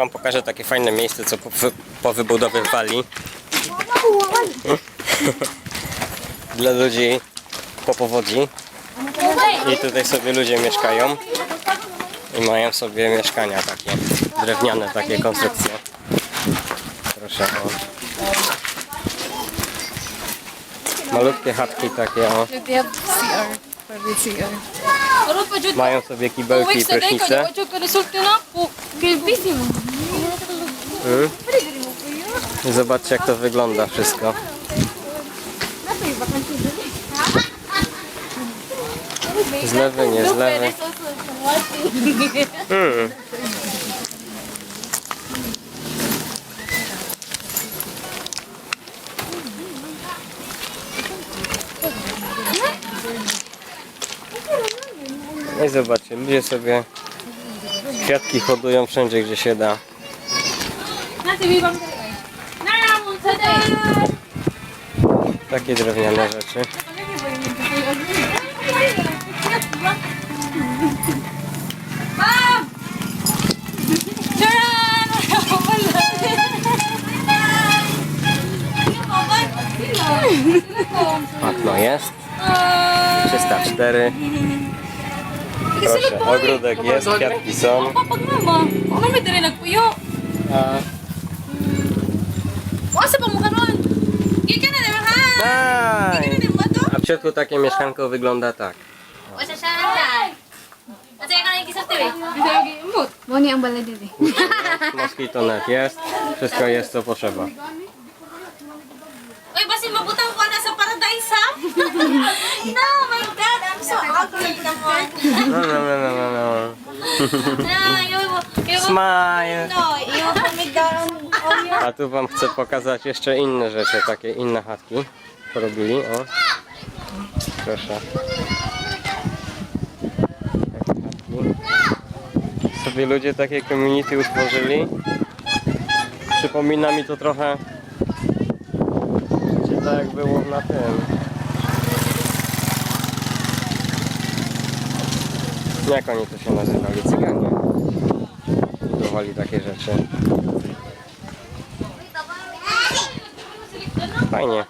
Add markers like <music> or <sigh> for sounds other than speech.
Wam pokażę takie fajne miejsce, co po- wy- powybudowywali <laughs> dla ludzi po powodzi. I tutaj sobie ludzie mieszkają i mają sobie mieszkania takie drewniane, takie konstrukcje. Proszę o. Malutkie chatki takie o. Mają sobie kibelki i prysznice. Mm. Zobaczcie jak to wygląda wszystko. Z lewy, nie z lewy. Mm. No i zobaczcie, ludzie sobie kwiatki hodują wszędzie gdzie się da. Takie drewniane rzeczy. Okno jest. 304. Proszę, ogródek jest, kwiatki są. Kapag mama, ano may dali nagpuyo? Wasa pa mo karon? Gikan na naman ha! Aj! Gikan na mo to? A w środku takie mieszkanko wygląda tak. Wasa siya dyan. Kasi ka na ikisap tayo. Mo ni ang balay dito. Mosquito net jest. Wszystko jest co potrzeba. Uy, basin mabutang ko na sa paradise ha? <laughs> no, my No, no, no, no, no, Smile! A tu wam chcę pokazać jeszcze inne rzeczy, takie inne chatki porobili, o. Proszę. Takie. Sobie ludzie takie community utworzyli. Przypomina mi to trochę wiecie, tak jak było na tym. Jak oni to się nazywali? Cyganie. Budowali takie rzeczy. Fajnie.